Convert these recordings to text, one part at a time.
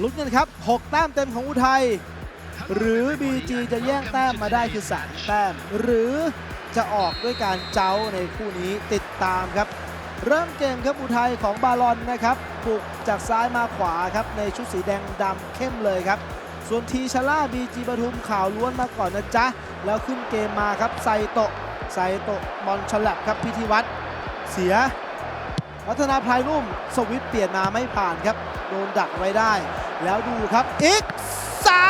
ลุ้นกันครับ 6 แต้มเต็มของอุทัย หรือ BG จะแย่งแต้มมาได้คือ3แต้ม หรือจะออกด้วยการเจ้าในคู่นี้ติดตามครับ เริ่มเกมครับอุทัยของบาลอนนะครับบุกจากซ้ายมาขวาครับในชุดสีแดงดำเข้มเลยครับ ส่วนทีชล่าบีจีปทุมข่าวล้วนมาก่อนนะจ๊ะ แล้วขึ้นเกมมาครับไซโตะไซโตะบอลฉลับครับพิธีวัตรเสีย วัฒนาพลายนุ่มสวิตเปลี่ยนมาไม่ผ่านครับ โดนดักไว้ได้ แล้วดูครับอีกซา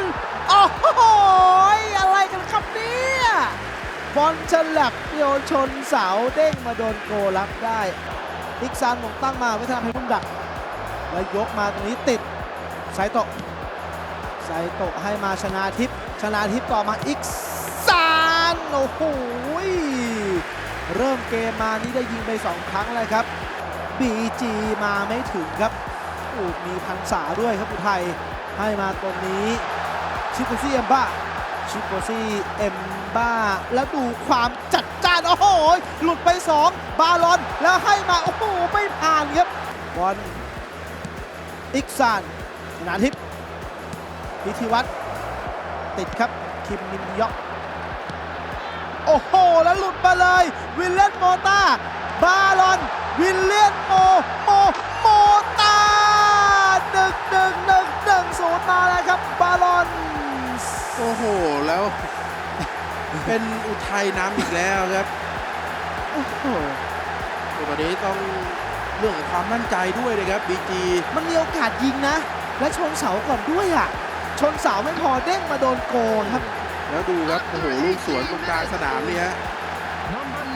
นโอ้โหอะไรกันครับเนี่ยบอลฉลับโยนชนเสาเด้งมาโดนโกรับได้อีกซานมงตั้งมาวัฒนาพลายนุ่มดัก แล้วยกมาตรงนี้ติดไซโตะไซโตะให้มาชนาทิพย์ชนาทิพย์ต่อมาอีกซานโอ้โหเริ่มเกมมานี่ได้ยิงไป 2 ครั้งแล้วครับ BG มาไม่ถึงครับอ้มีพันษาด้วยครับอุทัยให้มาตรงนี้ชิโกซี่เอมบ้าชิโกซี่เอมบ้าแล้วดูความจัดจ้านโอ้โหหลุดไป 2 บาลอนแล้วให้มาโอ้โหไม่ผ่านครับบอลอิกซานนาทิพย์พิธีวัตรติดครับคิมมินยอกโอ้โห แล้วหลุดมาเลย วิลเลนโมตาบาลอน วิลเลียนโมโมโมตาหนึ่งหนึ่งหนึ่งหนึ่งศูนย์มาแล้วครับบาลอนโอ้โห แล้ว เป็นอุทัยน้ำอีกแล้วครับโอ้โหวันนี้ต้องเรื่องของความมั่นใจด้วยนะครับบีจีมันมีโอกาสยิงนะ และชนเสาก่อนด้วยอะ ชนเสาไม่พอเด้งมาโดนโกนครับ แล้วดูครับ โอ้โหลูกสวนตรงกลางสนามเนี่ยฮะ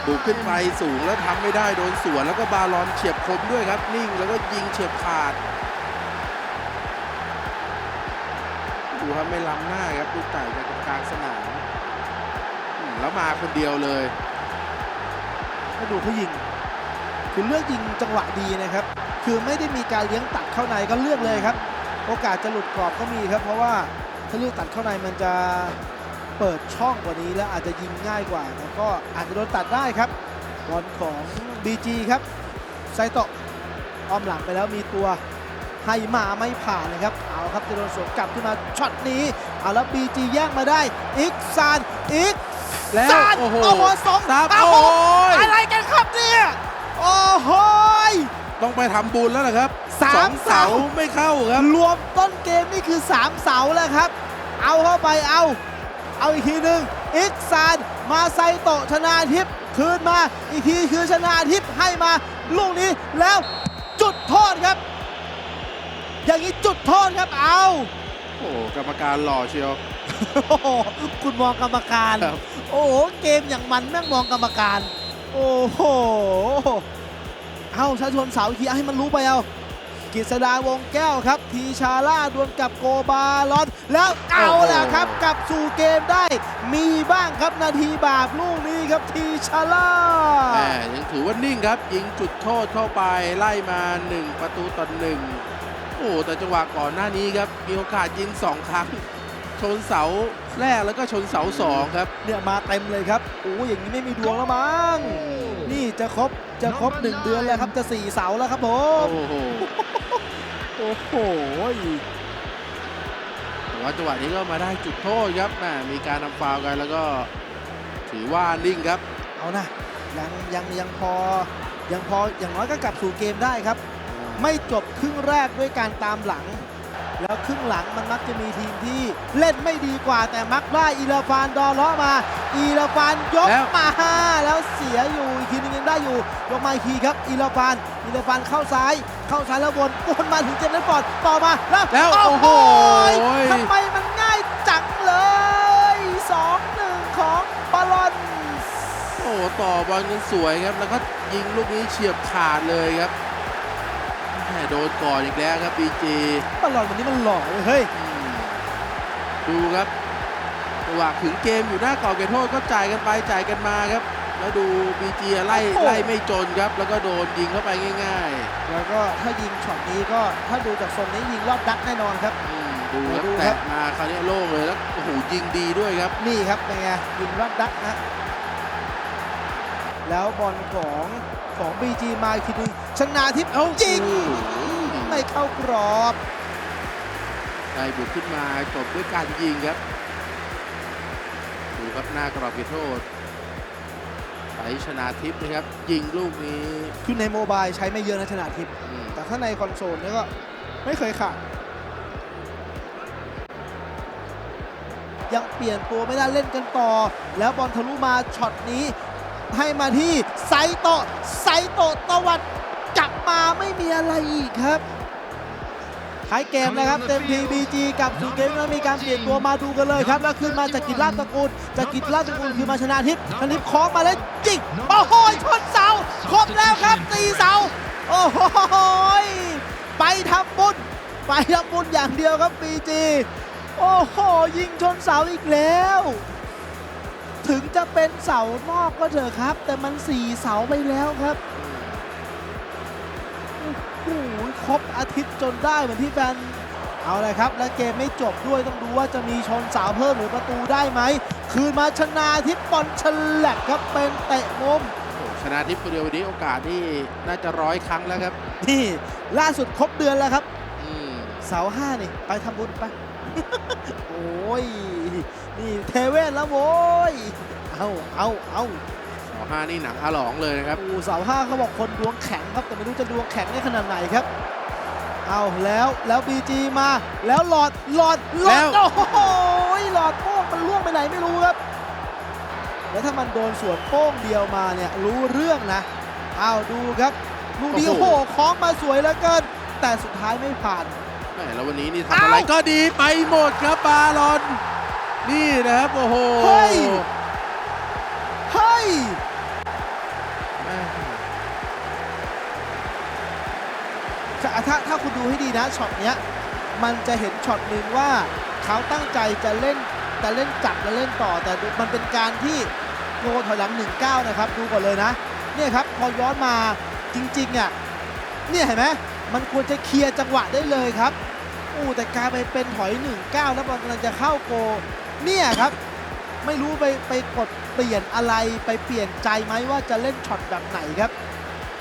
ดูขึ้นไปสูงแล้วทำไม่ได้โดนสวนแล้วก็บาลอนเฉียบคมด้วยครับนิ่งแล้วก็ยิงเฉียบขาดดูครับไม่ล้ำหน้าครับลูกไก่จากตรงกลางสนามแล้วมาคนเดียวเลยมาดูเขายิงคือเลือกยิงจังหวะดีนะครับ คือไม่ได้มีการเลี้ยงตัดเข้าในก็เลือกเลยครับ โอกาสจะหลุดกรอบก็มีครับ เพราะว่าถ้าเลือกตัดเข้าในมันจะ เปิดช่องกว่านี้แล้วอาจจะยิงง่ายกว่าแต่ก็อาจจะโดนตัดได้ครับบอลของ BG ครับไซโตะอ้อมหลังไปแล้วมีตัวให้มาไม่ผ่านนะครับ เอาครับจะโดนสวนกลับขึ้นมาช็อตนี้ เอาแล้ว BG แย่งมาได้ อีกซาน อีกแล้วซานโอ้โหโอ้โหสองซับโอ้โอ้โหยอะไรกันครับเนี่ย โอ้โหยต้องไปทำบุญแล้วนะครับสามองเสาเสาไม่เข้าครับ รวมต้นเกมนี่คือ3เสาแล้วครับ เอาเข้าไปเอา เอาอีกทีหนึ่งอิกซานมาไซโตะชนาทิพย์คืนมาอีกทีคือชนาทิพย์ให้มาลูกนี้แล้วจุดโทษครับ อย่างนี้จุดโทษครับเอาโอ้กรรมการหล่อเชียวโอ้โหคุณมองกรรมการ ครับ โอ้โหเกมอย่างมันแม่งมองกรรมการ โอ้โห เอาชาชนเสาอีกทีเอาให้มันรู้ไปเอา กฤษดาวงแก้วครับ ทีชาล่าดวลกับโกบาลอน แล้วเอาแหละครับกลับสู่เกมได้ มีบ้างครับนาทีบาปลูกนี้ครับทีชาล่าแหมยังถือว่านิ่งครับ ยิงจุดโทษเข้าไปไล่มา 1 ประตูต่อหนึ่งโอ้แต่จังหวะก่อนหน้านี้ครับ มีโอกาสยิง 2 ครั้ง ชนเสาแรกแล้วก็ชนเสาสองครับเนี่ยมาเต็มเลยครับโอ้อย่างนี้ไม่มีดวงแล้วมั้ง นี่จะครบจะครบหนึ่งเดือนแล้วครับจะสี่เสาแล้วครับผมโอ้โหโอ้โหแต่ว่าจังหวะนี้ก็มาได้จุดโทษครับแหมมีการทำฟาวล์กันแล้วก็ถือว่านิ่งครับ เอานะยังยังยังพอยังพออย่างน้อยก็กลับสู่เกมได้ครับ ไม่จบครึ่งแรกด้วยการตามหลัง แล้วครึ่งหลังมันมักจะมีทีมที่เล่นไม่ดีกว่าแต่มักได้อีลาฟานดอเลาะมา อีลาฟานยกแล้ว มาแล้วเสียอยู่อีกทีนึงยังได้อยู่ยกมาอีกทีครับอีลาฟานอีลาฟานเข้าซ้าย เข้าซ้ายแล้ววนวนมาถึงเจมส์เลนฟอร์ดต่อมาแล้วแล้วโอ้โอ้โหโหทำไมมันง่ายจังเลยสองหนึ่งของบอลลอน โอ้ต่อบอลกันสวยครับ แล้วก็ยิงลูกนี้เฉียบขาดเลยครับแหมโดนก่อนอีกแล้วครับบีจี บอลลอนวันนี้มันหล่อเลยเฮ้ย ดูครับ จังหวะถึงเกมอยู่หน้ากรอบเขตโทษก็จ่ายกันไปจ่ายกันมาครับ แล้วดูบีจีไล่โอ้โหไล่ไม่จนครับ แล้วก็โดนยิงเข้าไปง่ายแล้วก็ถ้ายิงช็อตนี้ก็ถ้าดูจากทรงนี้ยิงรอบดักแน่นอนครับๆอืมดูครับดูครับแตะมาคราวนี้โล่งเลยแล้วโอ้โหยิงดีด้วยครับนี่ครับเป็นไงยิงรอบดักนะแล้วบอลของของ BG มาอีกทีนึงชนะทิพย์เอ้าจริงโอ้โหไม่เข้ากรอบได้บุกขึ้นมาจบด้วยการยิงครับดู ครับหน้ากรอบเขตโทษไสชนาทิพย์นะครับ ยิงลูกนี้คือในโมบายใช้ไม่เยอะนะชนะทิพย์อืมแต่ถ้าในคอนโซลเนี่ยก็ไม่เคยขาดยังเปลี่ยนตัวไม่ได้เล่นกันต่อ แล้วบอลทะลุมาช็อตนี้ ให้มาที่ไซโตะไซโตะตะวัดกลับมาไม่มีอะไรอีกครับ ท้ายเกมนะครับเต็มทีบีจีกับสูเกมแล้วมีการเปลี่ยนตัวมาดูกันเลยครับแล้วขึ้นมาจากกิจราชตระกูลจากกิจราชตระกูลคือมาชนะทิพย์ชนะทิพย์คล้องมาแล้วจิกโอ้โหชนเสาครบแล้วครับตีเสาโอ้โหไปทำบุญไปทำบุญอย่างเดียวครับบีจีโอ้โหยิงชนเสาอีกแล้ว ถึงจะเป็นเสานอกก็เถอะครับ แต่มันสี่เสาไปแล้วครับโอ้โหค รบอาทิตย์จนได้เหมือนที่แฟนเอาเลยครับ และเกมไม่จบด้วยต้องดูว่าจะมีชนเสาเพิ่มหรือประตูได้ไหม คืนมาชนะทิพย์บอลฉลับครับเป็นเตะมุมโอ้ชนะทิพย์คนเดียววันนี้โอกาสที่น่าจะร้อยครั้งแล้วครับ นี่ล่าสุดครบเดือนแล้วครับอืมเสาห้านี่ ไปทำบุญไป โอ้ย นี่เทเวศแล้วโว้ย เอาเอาเอาสองห้านี่หนังอาหลองเลยนะครับโอ้เสาห้าเขาบอกคนดวงแข็งครับ แต่ไม่รู้จะดวงแข็งได้ขนาดไหนครับ เอาแล้วแล้วบีจีมา แล้วหลอดหลอดหลอแล้ดวโอ้โหหลอดโป้งมันล่วงไปไหนไม่รู้ครับ แล้วถ้ามันโดนสวนโป้งเดียวมาเนี่ยรู้เรื่องนะเอาดูครับลูกนี้โอ้โหคล้องมาสวยเหลือเกิน แต่สุดท้ายไม่ผ่านแหมแล้ววันนี้นี่ทำอะไรก็ดีไปหมดครับบาลอน นี่นะครับโอ้โหเฮ้ยเฮ้ย ถ้าถ้าถ้าคุณดูให้ดีนะช็อตเนี้ยมันจะเห็นช็อตหนึ่งว่าเขาตั้งใจจะเล่นจะเล่นจับและเล่นต่อ แต่มันเป็นการที่โนถอยหลัง 1-9 นะครับ ดูก่อนเลยนะเนี่ยครับพอย้อนมาจริงๆอะเนี่ยเห็นไหมมันควรจะเคลียร์จังหวะได้เลยครับอู้แต่กลายไปเป็นถอย 1-9 แล้วบอลกำลังจะเข้าโกเนี่ยครับไม่รู้ไปไปกดเปลี่ยนอะไรไปเปลี่ยนใจไหมว่าจะเล่นช็อตแบบไหนครับ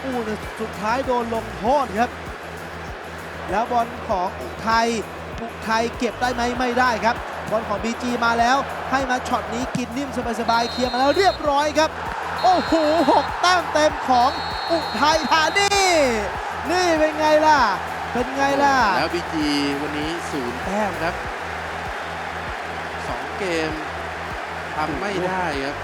อู้สุดท้ายโดนลงโทษครับ แล้วบอลของอุทัยอุทัยเก็บได้ไหมไม่ได้ครับ บอลของ BG มาแล้ว ให้มาช็อตนี้กินนิ่มสบายๆเคลียร์มาแล้วเรียบร้อยครับ โอ้โหหกแต้มเต็มของอุทัยธานีนี่เป็นไงล่ะ เป็นไงล่ะ แล้วบีจีวันนี้ศูนย์แต้มครับสองเกมทำไม่ได้ครับ